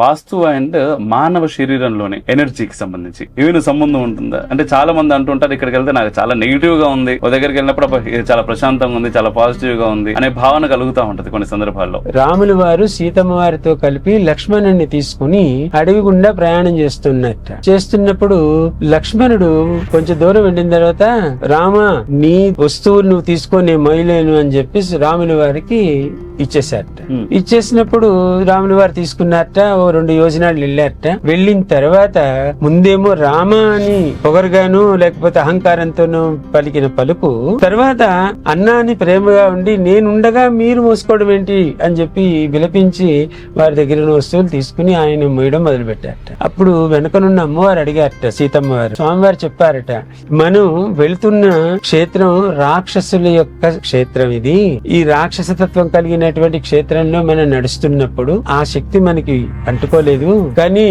వాస్తు and మానవ శరీరంలోని ఎనర్జీకి సంబంధించి. ఏమైనా సంబంధం ఉంటుందా? అంటే చాలా మంది అంటుంటారు ఇక్కడికి వెళ్తే నాకు చాలా నెగిటివ్గా ఉంది ఓ దగ్గరికి వెళ్ళినప్పుడు చాలా ప్రశాంతంగా ఉంది చాలా పాజిటివ్గా ఉంది అనే భావన కలుగుతా ఉంటది కొన్ని సందర్భాల్లో. రాములు వారు సీతమ్మ వారితో కలిపి లక్ష్మణుని తీసుకుని అడవి గుండా ప్రయాణం చేస్తున్నట్ట. చేస్తున్నప్పుడు లక్ష్మణుడు కొంచెం దూరం వెళ్ళిన తర్వాత రామ నీ వస్తువులు నువ్వు తీసుకో నేను మొయ్యలేను అని చెప్పి రాముల వారికి ఇచ్చేసారట. ఇచ్చేసినప్పుడు రాముల వారు తీసుకున్నారట ఓ రెండు యోజనాలు వెళ్ళారట. వెళ్ళిన తర్వాత ముందేమో రామ అని పొగరుగాను లేకపోతే అహంకారంతోనూ పలికిన పలుకు. తర్వాత అన్నాని ప్రేమగా ఉండి నేనుండగా మీరు మోసుకోవడం ఏంటి? అని చెప్పి విలపించి వారి దగ్గర వస్తువులు తీసుకుని ఆయన మొయ్యడం మొదలుపెట్టారట. అప్పుడు వెనకనున్న అమ్మవారు అడిగారట సీతమ్మ వారు స్వామివారు చెప్పారట మనం వెళ్తున్న క్షేత్రం రాక్షసుల యొక్క క్షేత్రం ఇది. ఈ రాక్షస తత్వం కలిగినటువంటి క్షేత్రంలో మనం నడుస్తున్నప్పుడు ఆ శక్తి మనకి అంటుకోలేదు. కానీ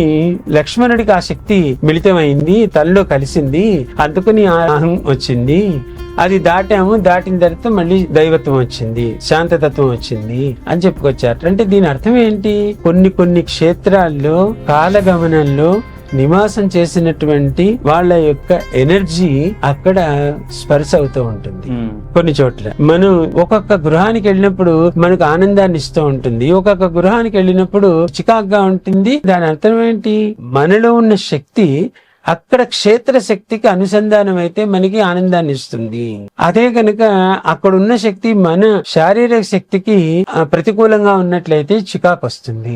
లక్ష్మణుడికి ఆ శక్తి మిళితమైంది తనలో కలిసింది. అందుకని అహం వచ్చింది. అది దాటాము దాటిన తర్వాత మళ్ళీ దైవత్వం వచ్చింది శాంతతత్వం వచ్చింది అని చెప్పుకొచ్చారు. అంటే దీని అర్థం ఏంటి? కొన్ని కొన్ని క్షేత్రాల్లో కాలగమనంలో నివాసం చేసినటువంటి వాళ్ళ యొక్క ఎనర్జీ అక్కడ స్పర్శ అవుతూ ఉంటుంది. ఉమ్, కొన్ని చోట్ల. మనం ఒక్కొక్క గృహానికి వెళ్ళినప్పుడు మనకు ఆనందాన్ని ఇస్తూ ఉంటుంది. ఒక్కొక్క గృహానికి వెళ్ళినప్పుడు చికాగ్గా ఉంటుంది. దాని అర్థం ఏంటి? మనలో ఉన్న శక్తి అక్కడ క్షేత్ర శక్తికి అనుసంధానం అయితే మనకి ఆనందాన్ని ఇస్తుంది. అదే కనుక అక్కడ ఉన్న శక్తి మన శారీరక శక్తికి ప్రతికూలంగా ఉన్నట్లయితే చికాకు వస్తుంది.